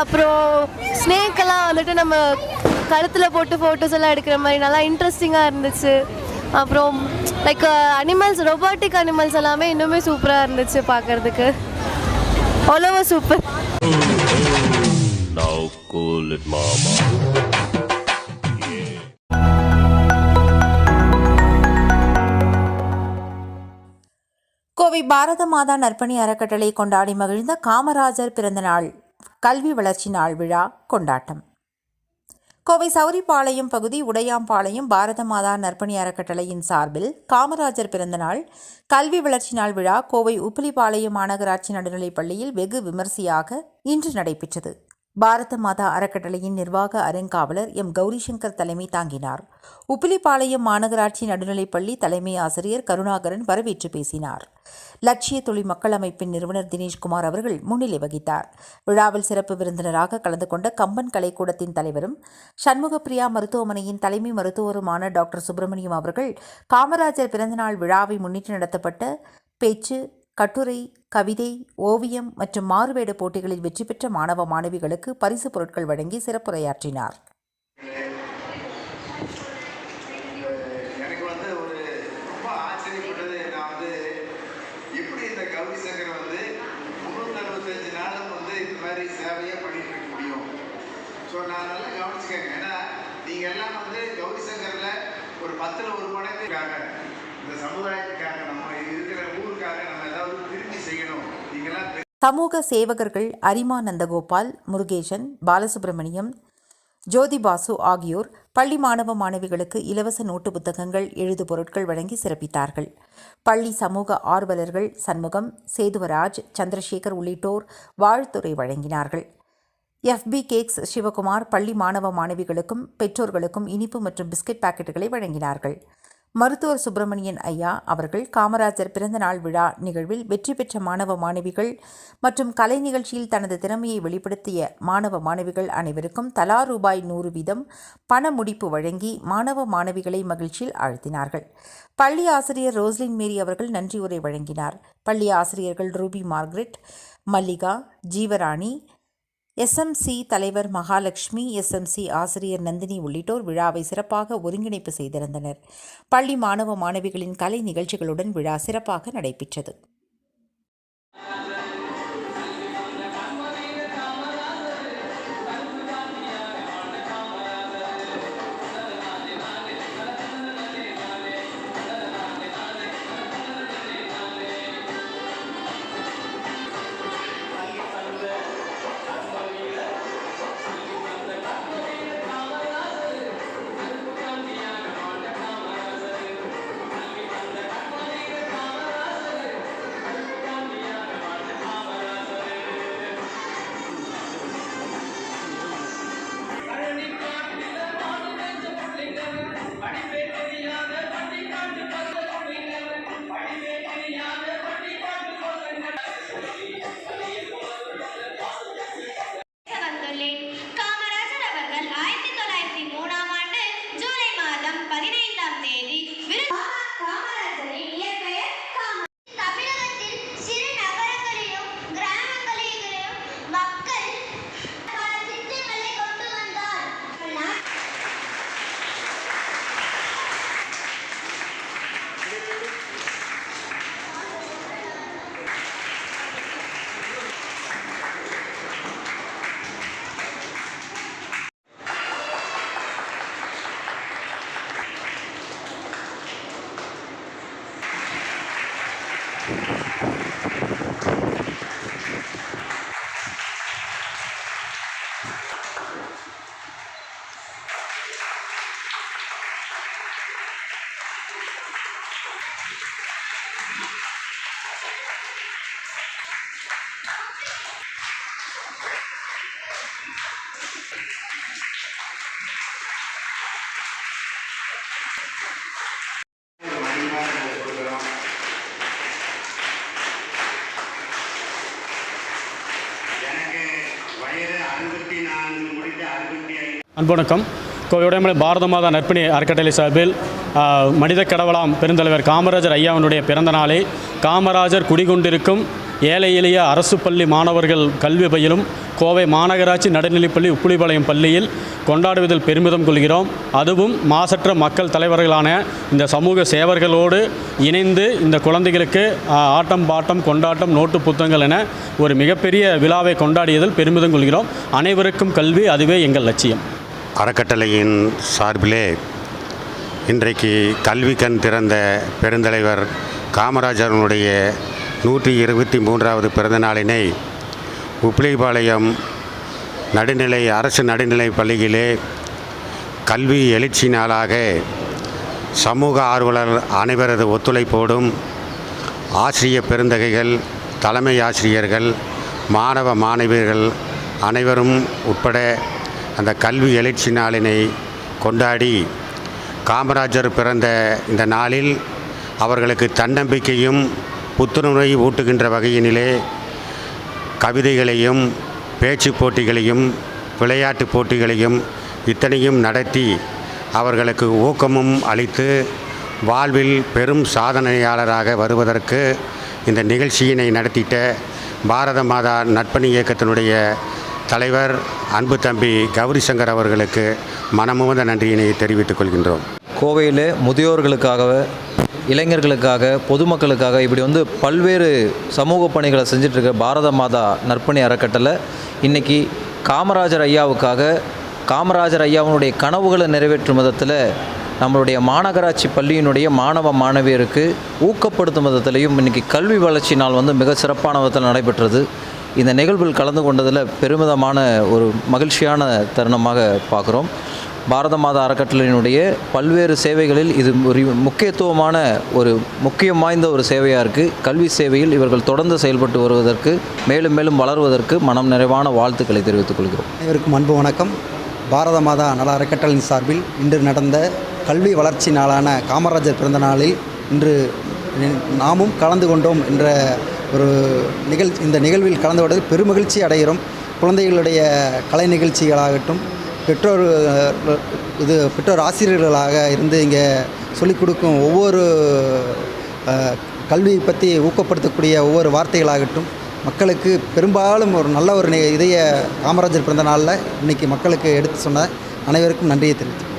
அப்புறம் ஸ்னேக்கெல்லாம் வந்துட்டு நம்ம கழுத்தில் போட்டு ஃபோட்டோஸ் எல்லாம் எடுக்கிற மாதிரி நல்லா இன்ட்ரெஸ்டிங்காக இருந்துச்சு. அப்புறம் லைக் அனிமல்ஸ் ரொபாட்டிக் அனிமல்ஸ் எல்லாமே இன்னுமே சூப்பராக இருந்துச்சு பார்க்கறதுக்கு. அவ்வளோ சூப்பர். கோவை பாரத மாதா நற்பணி அறக்கட்டளை கொண்டாடி மகிழ்ந்த காமராஜர் பிறந்தநாள். கல்வி வளர்ச்சி நாள் விழா கொண்டாட்டம். கோவை சௌரிபாளையம் பகுதி உடையாம்பாளையம் பாரத மாதா நற்பணி அறக்கட்டளையின் சார்பில் காமராஜர் பிறந்தநாள். கல்வி வளர்ச்சி நாள் விழா கோவை உப்பிலிபாளையம் மாநகராட்சி நடுநிலைப் பள்ளியில் வெகு விமரிசையாக இன்று நடைபெற்றது. பாரத மாதா அறக்கட்டளையின் நிர்வாக அருங்காவலர் எம். கௌரிசங்கர் தலைமை தாங்கினார். உப்பிலிபாளையம் மாநகராட்சி நடுநிலைப்பள்ளி தலைமை ஆசிரியர் கருணாகரன் வரவேற்று பேசினார். லட்சிய தொழில் மக்கள் அமைப்பின் நிறுவனர் தினேஷ்குமார் அவர்கள் முன்னிலை வகித்தார். விழாவில் சிறப்பு விருந்தினராக கலந்து கொண்ட கம்பன் கலைக்கூடத்தின் தலைவரும் சண்முகப்பிரியா மருத்துவமனையின் தலைமை மருத்துவருமான டாக்டர் சுப்பிரமணியம் அவர்கள் காமராஜர் பிறந்தநாள் விழாவை முன்னிட்டு நடத்தப்பட்ட பேச்சு கட்டுரை கவிதை ஓவியம் மற்றும் மாறுவேட போட்டிகளில் வெற்றி பெற்ற மாணவ மாணவிகளுக்கு பரிசு பொருட்கள் வழங்கி சிறப்புரையாற்றினார். நீங்கள் எல்லாம் வந்து கௌரி சங்கரில் ஒரு பத்தில் ஒரு மடங்கு இந்த சமுதாயத்துக்காக சமூக சேவகர்கள் அரிமா நந்தகோபால் முருகேசன் பாலசுப்ரமணியம் ஜோதி பாசு ஆகியோர் பள்ளி மாணவ மாணவிகளுக்கு இலவச நோட்டு புத்தகங்கள் எழுது பொருட்கள் வழங்கி சிறப்பித்தார்கள். பள்ளி சமூக ஆர்வலர்கள் சண்முகம் சேதுவராஜ் சந்திரசேகர் உள்ளிட்டோர் வாழ்த்துறை வழங்கினார்கள். எஃபி கேக்ஸ் சிவகுமார் பள்ளி மாணவ மாணவிகளுக்கும் பெற்றோர்களுக்கும் இனிப்பு மற்றும் பிஸ்கட் பாக்கெட்டுகளை வழங்கினார்கள். மருத்துவர் சுப்பிரமணியன் ஐயா அவர்கள் காமராஜர் பிறந்தநாள் விழா நிகழ்வில் வெற்றி பெற்ற மாணவ மாணவிகள் மற்றும் கலை நிகழ்ச்சியில் தனது திறமையை வெளிப்படுத்திய மாணவ மாணவிகள் அனைவருக்கும் தலா ரூபாய் நூறு வீதம் பண முடிப்பு வழங்கி மாணவ மாணவிகளை மகிழ்ச்சியில் ஆழ்த்தினார்கள். பள்ளி ஆசிரியர் ரோஸ்லின் மேரி அவர்கள் நன்றி உரை வழங்கினார். பள்ளி ஆசிரியர்கள் Ruby Margaret Mallika Jeevarani SMC தலைவர் மகாலட்சுமி எஸ்எம்சி ஆசிரியர் நந்தினி உள்ளிட்டோர் விழாவை சிறப்பாக ஒருங்கிணைப்பு செய்திருந்தனர். பள்ளி மாணவ மாணவிகளின் கலை நிகழ்ச்சிகளுடன் விழா சிறப்பாக நடைபெற்றது. அவர்கள் அன்புணக்கம் கோவையுடையமலை பாரத மாதா நற்பணி அறக்கட்டளை சார்பில் மனித கடவுளாம் பெருந்தலைவர் காமராஜர் ஐயாவினுடைய பிறந்த நாளை. காமராஜர் குடிகொண்டிருக்கும் ஏழை எளிய அரசு பள்ளி மாணவர்கள் கல்வி பயிலும் கோவை மாநகராட்சி நடுநிலைப்பள்ளி உப்புளிபாளையம் பள்ளியில் கொண்டாடுவதில் பெருமிதம் கொள்கிறோம். அதுவும் மாசற்ற மக்கள் தலைவர்களான இந்த சமூக சேவர்களோடு இணைந்து இந்த குழந்தைகளுக்கு ஆட்டம் பாட்டம் கொண்டாட்டம் நோட்டு புத்தகங்கள் என ஒரு மிகப்பெரிய விழாவை கொண்டாடியதில் பெருமிதம் கொள்கிறோம். அனைவருக்கும் கல்வி அதுவே எங்கள் லட்சியம். அறக்கட்டளையின் சார்பிலே இன்றைக்கு கல்வி கண் திறந்த பெருந்தலைவர் காமராஜரனுடைய நூற்றி இருபத்தி மூன்றாவது பிறந்தநாளினை உப்பிலிபாளையம் நடுநிலை அரசு நடுநிலை பள்ளியிலே கல்வி எழுச்சி நாளாக சமூக ஆர்வலர் அனைவரது ஒத்துழைப்போடும் ஆசிரிய பெருந்தகைகள் தலைமை ஆசிரியர்கள் மாணவ மாணவியர்கள் அனைவரும் உட்பட அந்த கல்வி எழுச்சி நாளினை கொண்டாடி காமராஜர் பிறந்த இந்த நாளில் அவர்களுக்கு தன்னம்பிக்கையும் புத்துணர்வை ஊட்டுகின்ற வகையினிலே கவிதைகளையும் பேச்சு போட்டிகளையும் விளையாட்டு போட்டிகளையும் இத்தனையும் நடத்தி அவர்களுக்கு ஊக்கமும் அளித்து வாழ்வில் பெரும் சாதனையாளராக வருவதற்கு இந்த நிகழ்ச்சியினை நடத்திட்ட பாரத மாதா நட்பணி இயக்கத்தினுடைய தலைவர் அன்பு தம்பி கௌரி சங்கர் அவர்களுக்கு மனமுவந்த நன்றியினை தெரிவித்துக் கொள்கின்றோம். கோவையில் முதியோர்களுக்காக இளைஞர்களுக்காக பொதுமக்களுக்காக இப்படி வந்து பல்வேறு சமூக பணிகளை செஞ்சிட்ருக்க பாரத மாதா நற்பணி அறக்கட்டளை இன்றைக்கி காமராஜர் ஐயாவுக்காக காமராஜர் ஐயாவினுடைய கனவுகளை நிறைவேற்றும் விதத்தில் நம்மளுடைய மாநகராட்சி பள்ளியினுடைய மாணவ மாணவியருக்கு ஊக்கப்படுத்தும் விதத்திலையும் இன்றைக்கி கல்வி வளர்ச்சி நாள் வந்து மிக சிறப்பான விதத்தில் நடைபெற்றது. இந்த நிகழ்வில் கலந்து கொண்டதில் பெருமிதமான ஒரு மகிழ்ச்சியான தருணமாக பார்க்குறோம். பாரத மாதா அறக்கட்டளையினுடைய பல்வேறு சேவைகளில் இது ஒரு முக்கியத்துவமான ஒரு முக்கியம் வாய்ந்த ஒரு சேவையாக இருக்குது கல்வி சேவையில் இவர்கள் தொடர்ந்து செயல்பட்டு வருவதற்கு மேலும் மேலும் வளர்வதற்கு மனம் நிறைவான வாழ்த்துக்களை தெரிவித்துக் கொள்கிறோம். அனைவருக்கும் அன்பு வணக்கம். பாரத மாதா நல அறக்கட்டளையின் சார்பில் இன்று நடந்த கல்வி வளர்ச்சி நாளான காமராஜர் பிறந்த நாளில் இன்று நாமும் கலந்து கொண்டோம் என்ற ஒரு நிகழ் இந்த நிகழ்வில் கலந்து கொண்டது பெருமகிழ்ச்சி அடைகிறோம். குழந்தைகளுடைய கலை நிகழ்ச்சிகளாகட்டும் பெற்றோர் இது பெற்றோர் ஆசிரியர்களாக இருந்து இங்கே சொல்லிக் கொடுக்கும் ஒவ்வொரு கல்வியை பற்றி ஊக்கப்படுத்தக்கூடிய ஒவ்வொரு வார்த்தைகளாகட்டும் மக்களுக்கு பெரும்பாலும் ஒரு நல்ல ஒரு இதய காமராஜர் பிறந்த நாளில் இன்றைக்கி மக்களுக்கு எடுத்து சொன்ன அனைவருக்கும் நன்றியை தெரிவித்துக்